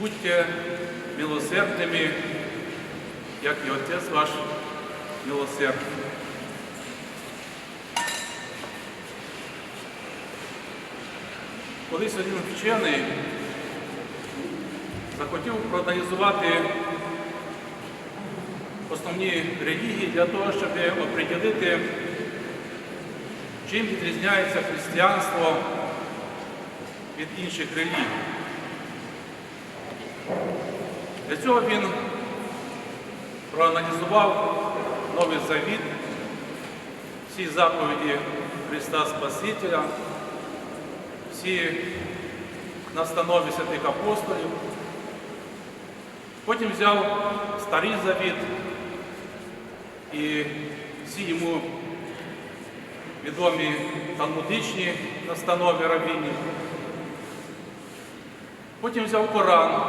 Будьте милосердними, як і Отець ваш милосердний. Колись один вчений захотів проаналізувати основні релігії для того, щоб оприділити, чим відрізняється християнство від інших релігій. Для цього він проаналізував Новий Завіт, всі заповіді Христа Спасителя, всі настанови святих апостолів. Потім взяв Старий Завіт і всі йому відомі талмудичні настанови раввінів. Потім взяв Коран,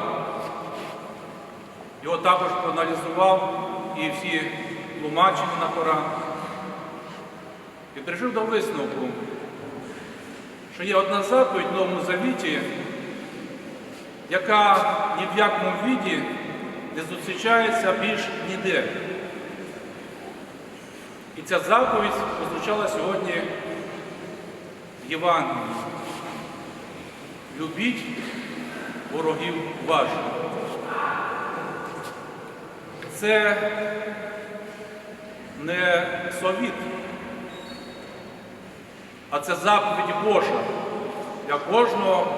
його також проаналізував і всі тлумачення на Коран. І прийшов до висновку, що є одна заповідь в Новому Завіті, яка ні в якому віді не зустрічається більш ніде. І ця заповідь прозвучала сьогодні в Євангелії. Любіть ворогів ваших. Це не совіт, а це заповідь Божа для кожного,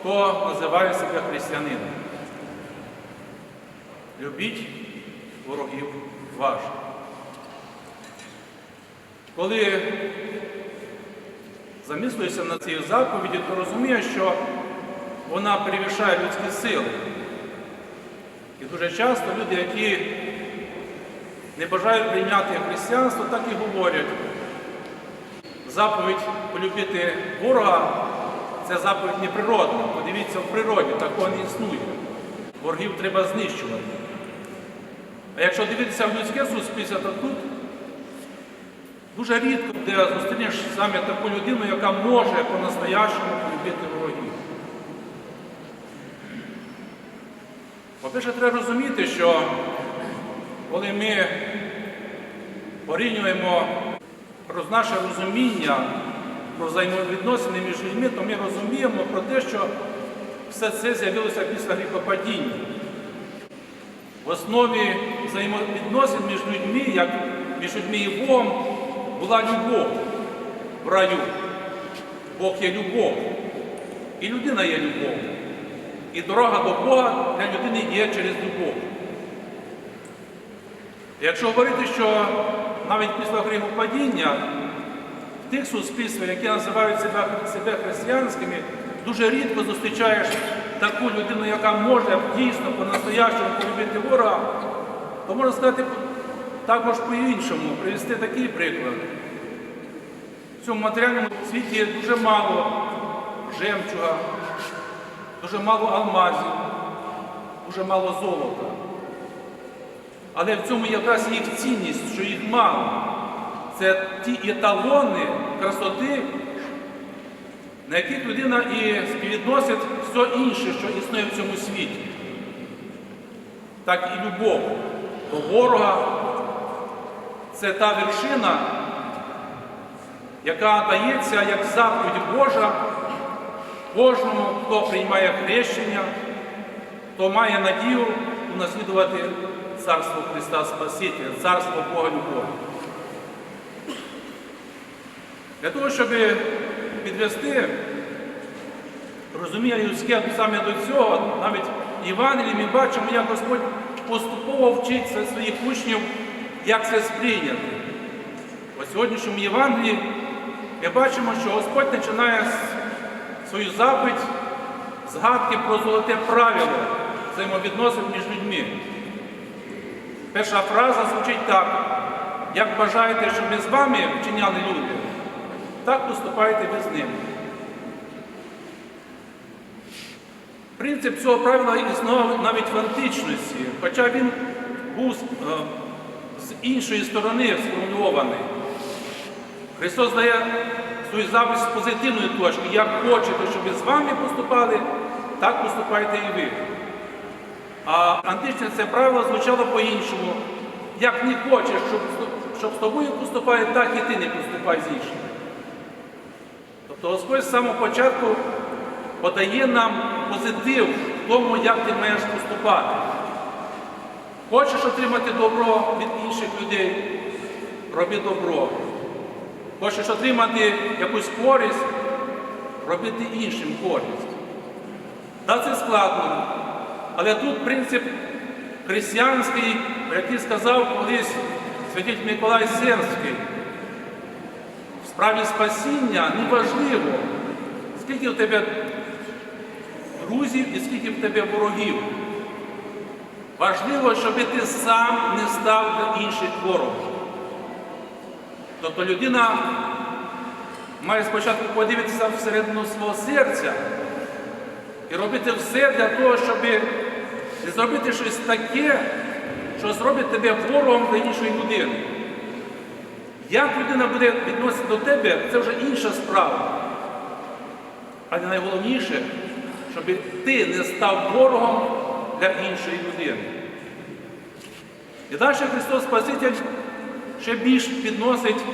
хто називає себе християнином. Любіть ворогів ваших. Коли замислюєшся над цією заповіді, то розумієш, що вона перевішає людські сили. І дуже часто люди, які не бажають прийняти християнство, так і говорять. Заповідь полюбити ворога це заповідь неприродна. Подивіться, в природі такого не існує. Ворогів треба знищувати. А якщо дивитися в людське суспільство, то тут дуже рідко де зустрінеш саме таку людину, яка може по-настоящему полюбити ворогів. По-перше, треба розуміти, що коли ми порівнюємо наше розуміння про взаємовідносини між людьми, то ми розуміємо про те, що все це з'явилося після гріхопадіння. В основі взаємовідносин між людьми, як між людьми і Богом, була любов в раю. Бог є любов. І людина є любов. І дорога до Бога для людини є через любов. Якщо говорити, що навіть після гріхопадіння в тих суспільствах, які називають себе, християнськими, дуже рідко зустрічаєш таку людину, яка може дійсно по-настоящему полюбити ворога, то можна сказати також по-іншому, привести такий приклад. В цьому матеріальному світі дуже мало жемчуга, дуже мало алмазів, дуже мало золота. Але в цьому якраз їх цінність, що їх мало. Це ті еталони красоти, на яких людина і співвідносить все інше, що існує в цьому світі. Так і любов до ворога це та вершина, яка дається як заповідь Божа кожному, хто приймає хрещення, хто має надію унаслідувати Царство Христа Спасителя, Царство Бога Любові. Для того, щоб підвести розуміння людське саме до цього, навіть в Євангелії ми бачимо, як Господь поступово вчить своїх учнів, як це сприйняти. У сьогоднішньому Євангелії ми бачимо, що Господь починає свою заповідь згадки про золоте правило взаємовідносин між людьми. Перша фраза звучить так. Як бажаєте, щоб ми з вами вчиняли люди, так поступайте ви з ними. Принцип цього правила існував навіть в античності, хоча він був е, з іншої сторони сформульований. Христос дає свою заповідь з позитивної точки. Як хочете, щоб ви з вами поступали, так поступайте і ви. А античне це правило звучало по-іншому. Як не хочеш, щоб, щоб з тобою поступали, так і ти не поступай з іншими. Тобто Господь з самого початку подає нам позитив в тому, як ти маєш поступати. Хочеш отримати добро від інших людей, роби добро. Хочеш отримати якусь користь, роби ти іншим користь. Так, це складно. Але тут принцип християнський, який сказав колись святитель Миколай Серський, в справі спасіння неважливо, скільки в тебе друзів і скільки в тебе ворогів. Важливо, щоб ти сам не став для інших ворогом. Тобто людина має спочатку подивитися всередину свого серця і робити все для того, щоб не зробити щось таке, що зробить тебе ворогом для іншої людини. Як людина буде відносити до тебе, це вже інша справа. Але найголовніше, щоб ти не став ворогом для іншої людини. І далі Христос Спаситель ще більш підносить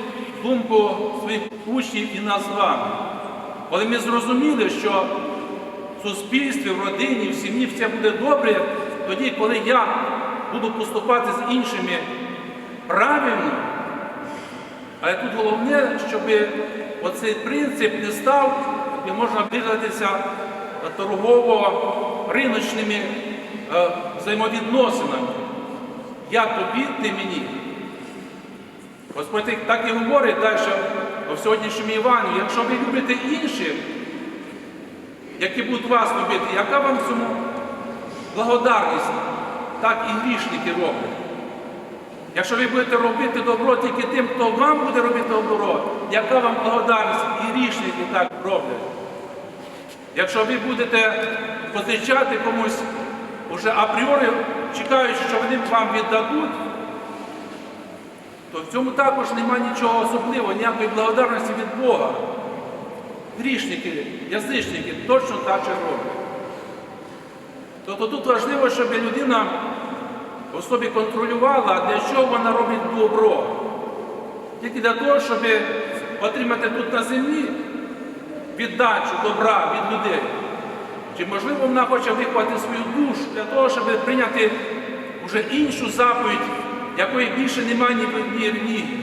думку своїх учнів і нас з вами. Коли ми зрозуміли, що в суспільстві, в родині, в сім'ї все буде добре, тоді, коли я буду поступати з іншими правильно, але тут головне, щоб оцей принцип не став, як можна виразитися торгово-риночними е, взаємовідносинами. Я тобі, ти мені. Господь так і говорить далі в сьогоднішньому Івані, якщо ви любите інших, які будуть вас любити, яка вам цьому благодарність, так і грішники роблять. Якщо ви будете робити добро тільки тим, хто вам буде робити добро, яка вам благодарність і грішники так роблять. Якщо ви будете позичати комусь уже апріорі, чекаючи, що вони вам віддадуть, то в цьому також немає нічого особливого, ніякої благодарності від Бога. Грішники, язичники точно так же роблять. Тобто тут важливо, щоб людина в собі контролювала, для чого вона робить добро. Тільки для того, щоб отримати тут на землі віддачу добра від людей. Чи можливо вона хоче виховати свою душу для того, щоб прийняти вже іншу заповідь, якої більше немає ні в одній релігії.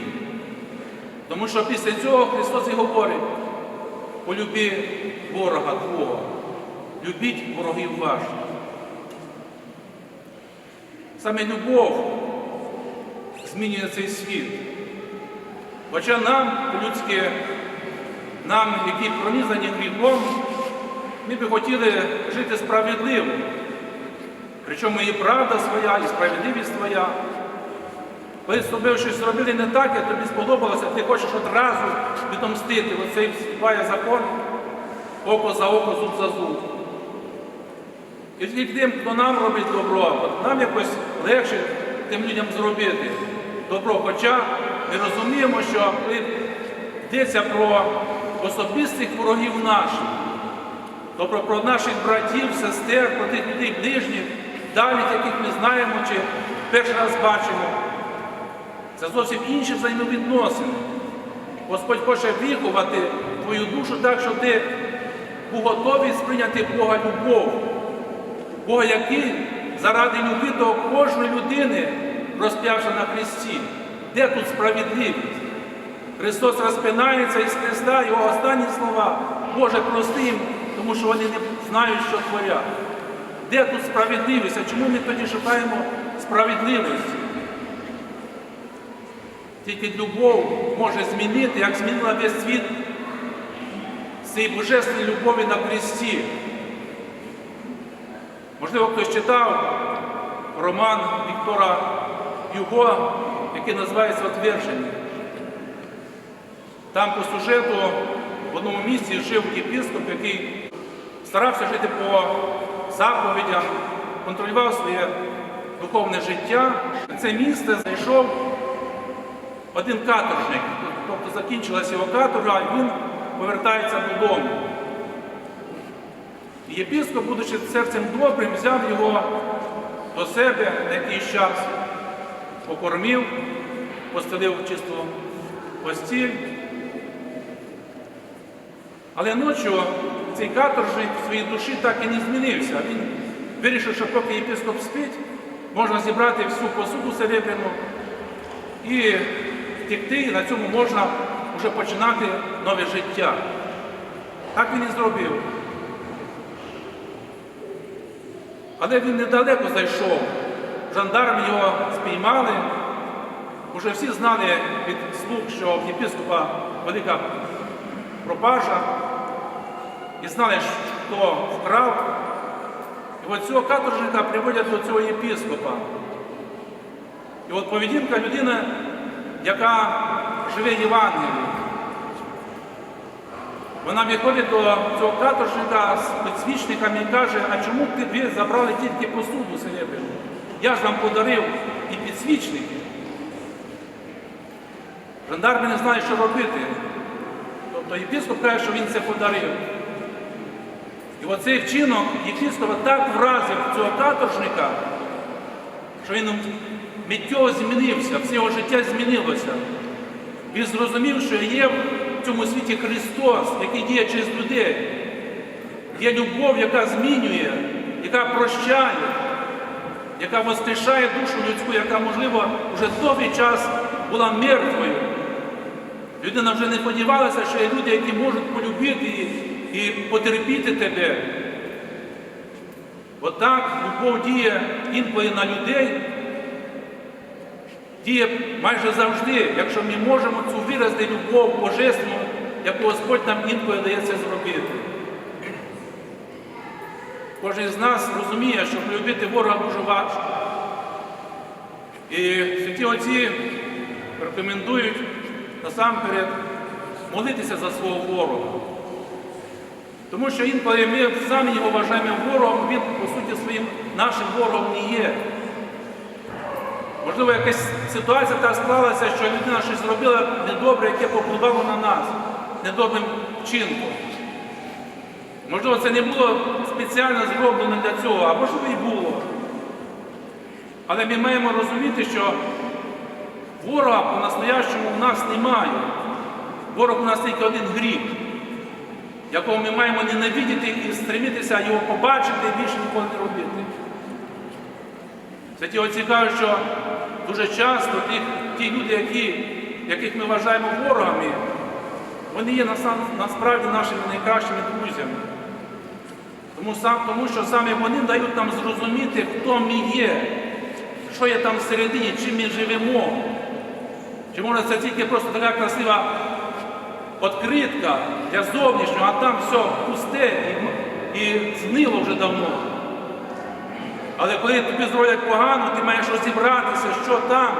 Тому що після цього Христос і говорить, полюби ворога Твого, любіть ворогів ваших. Саме любов змінює цей світ. Хоча нам, по-людськи, нам, які пронізані гріхом, ми би хотіли жити справедливо. Причому і правда своя, і справедливість твоя. Коли з тобою щось зробили не так, як тобі сподобалося, ти хочеш одразу відомстити. Оцей вступає закон, око за око, зуб за зуб. І тим, хто нам робить добро, нам якось легше тим людям зробити добро. Хоча ми розуміємо, що йдеться про особистих ворогів наших, тобто про наших братів, сестер, про тих людей ближніх, дальніх, яких ми знаємо чи перший раз бачимо, це зовсім інші взаємовідносини. Господь хоче виховати твою душу так, щоб ти був готовий сприйняти Бога любов. Бога, який заради люби до кожної людини розп'явся на Христі. Де тут справедливість? Христос розпинається із Христа, його останні слова. Боже, прости їм, тому що вони не знають, що творять. Де тут справедливість? А чому ми тоді шукаємо справедливості? Тільки любов може змінити, як змінила весь світ цієї божественної любові на Христі. Можливо, хтось читав роман Віктора Юго, який називається Отверження. Там по сюжету в одному місці жив єпископ, який старався жити по заповідям, контролював своє духовне життя. Це місце зайшов один каторжник, тобто закінчилася його каторга, і він повертається додому. Єпископ, будучи серцем добрим, взяв його до себе на якийсь час, покормив, постелив чисту постіль. Але ночі цей каторжник в своїй душі так і не змінився. Він вирішив, що поки єпископ спить, можна зібрати всю посуду серебряну і втекти, і на цьому можна вже починати нове життя. Так він і зробив. Але він недалеко зайшов. Жандарми його спіймали. Уже всі знали від слуг, що в єпископа велика пропажа. І знали, хто вкрав. І от цього каторжника приводять до цього єпископа. І от поведінка людини, яка живе Євангелієм. Вона виходить до цього каторжника з підсвічниками і каже, а чому б ви забрали тільки посуду серебряну? Я ж вам подарив і підсвічники. Жандарми не знають, що робити. Тобто єпископ каже, що він це подарив. І оцей вчинок єпископа так вразив цього каторжника, що він миттєво змінився, все його життя змінилося. Він зрозумів, що є в цьому світі Христос, який діє через людей. Є любов, яка змінює, яка прощає, яка воскрешає душу людську, яка, можливо, вже довгий час була мертвою. Людина вже не сподівалася, що є люди, які можуть полюбити і, і потерпіти тебе. Отак любов діє інколи на людей, діє майже завжди, якщо ми можемо цю виразити любов божественну, яку Господь нам інколи дає це зробити. Кожен з нас розуміє, що полюбити ворога дуже важко. І святі отці рекомендують насамперед молитися за свого ворога. Тому що інколи ми самі його вважаємо ворогом, він, по суті, своїм нашим ворогом не є. Можливо, якась ситуація так склалася, що людина щось зробила недобре, яке попливало на нас недобрим вчинком. Можливо, це не було спеціально зроблено для цього, а можливо і було. Але ми маємо розуміти, що ворога по-настоящому в нас немає. Ворог у нас тільки один гріх, якого ми маємо ненавидіти і стремитися його побачити і більше ніколи не робити. Святі отці кажуть, що дуже часто ті, ті люди, які, яких ми вважаємо ворогами, вони є насправді нашими найкращими друзями. Тому, сам, тому що саме вони дають нам зрозуміти, хто ми є, що є там всередині, чим ми живемо. Чи може це тільки просто така красива відкритка для зовнішнього, а там все пусте і, і згнило вже давно. Але коли тобі зроблять погано, ти маєш розібратися, що там,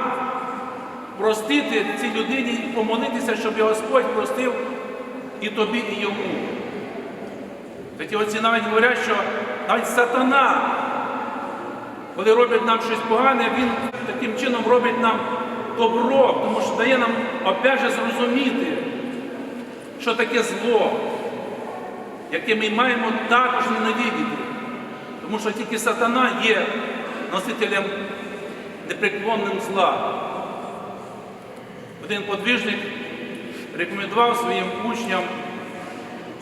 простити цій людині і помолитися, щоб Господь простив і тобі, і йому. Такі оці навіть говорять, що навіть сатана, коли робить нам щось погане, він таким чином робить нам добро, тому що дає нам опять же зрозуміти, що таке зло, яке ми маємо також ненавидіти. Тому що тільки сатана є носителем непреклонним зла. Один подвижник рекомендував своїм учням,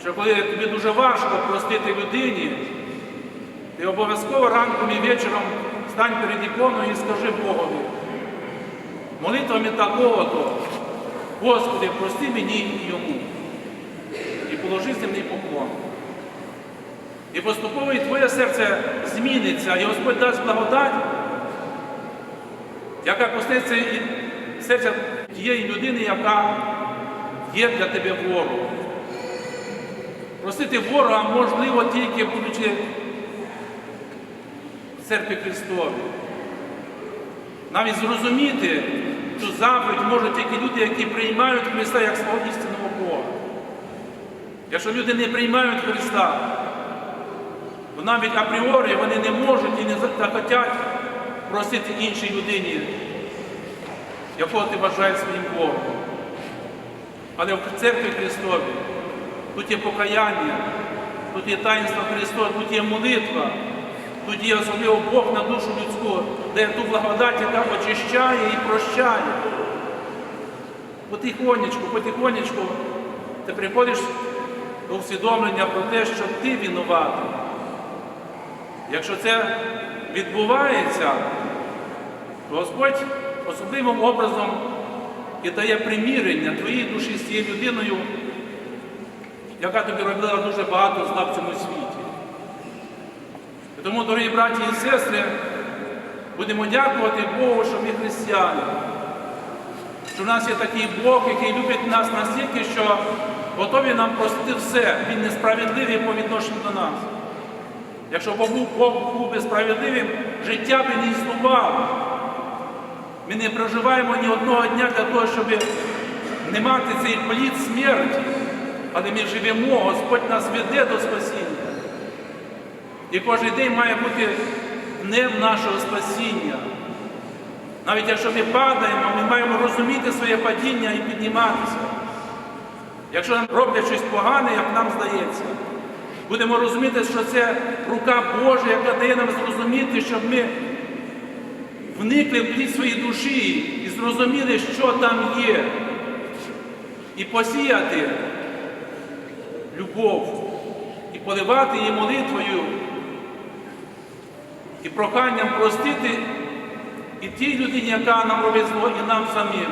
що коли тобі дуже важко простити людині, ти обов'язково ранком і вечором стань перед іконою і скажи Богові, молитвами такого-то, Господи, прости мені і йому. І положи земний поклон. І поступово і твоє серце зміниться, і Господь дасть благодать, яка коснеться і серця тієї людини, яка є для тебе ворогом. Простити ворога можливо тільки будучи в церкві Христовій. Навіть зрозуміти цю заповідь можуть тільки люди, які приймають Христа як свого істинного Бога. Якщо люди не приймають Христа, навіть апріорі вони не можуть і не захотять простити іншій людині, якого ти вважаєш своїм Богом. Але в церкві Христові тут є покаяння, тут є таїнство Христос, тут є молитва, тут є особливо Бог на душу людську, де ту благодать, яка очищає і прощає. Потихонечку, потихонечку ти приходиш до усвідомлення про те, що ти винуватий. Якщо це відбувається, то Господь особливим образом і дає примірення твоїй душі з цією людиною, яка тобі робила дуже багато зла в цьому світі. І Тому, дорогі браті і сестри, будемо дякувати Богу, що ми християни. Що в нас є такий Бог, який любить нас настільки, що готовий нам простити все. Він несправедливий по відношенню до нас. Якщо б Бог був би справедливим, життя би не існувало. Ми не проживаємо ні одного дня для того, щоб не мати цей плід смерті, але ми живемо, Господь нас веде до спасіння. І кожен день має бути днем нашого спасіння. Навіть якщо ми падаємо, ми маємо розуміти своє падіння і підніматися. Якщо нам роблять щось погане, як нам здається, будемо розуміти, що це рука Божа, яка дає нам зрозуміти, щоб ми вникли в плід своєї душі і зрозуміли, що там є. І посіяти любов, і поливати її молитвою, і проханням простити і тій людині, яка нам робить зло, і нам самим.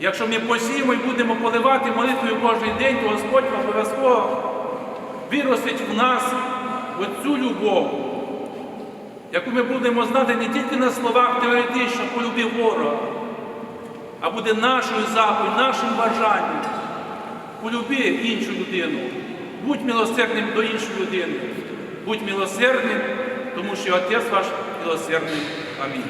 Якщо ми посіємо і будемо поливати молитвою кожен день, то Господь обов'язково виростить в нас оцю любов, яку ми будемо знати не тільки на словах теоретично полюби ворога, а буде нашою заповідь, нашим бажанням. Полюби іншу людину. Будь милосердним до іншої людини. Будь милосердним, тому що Отець ваш милосердний. Амінь.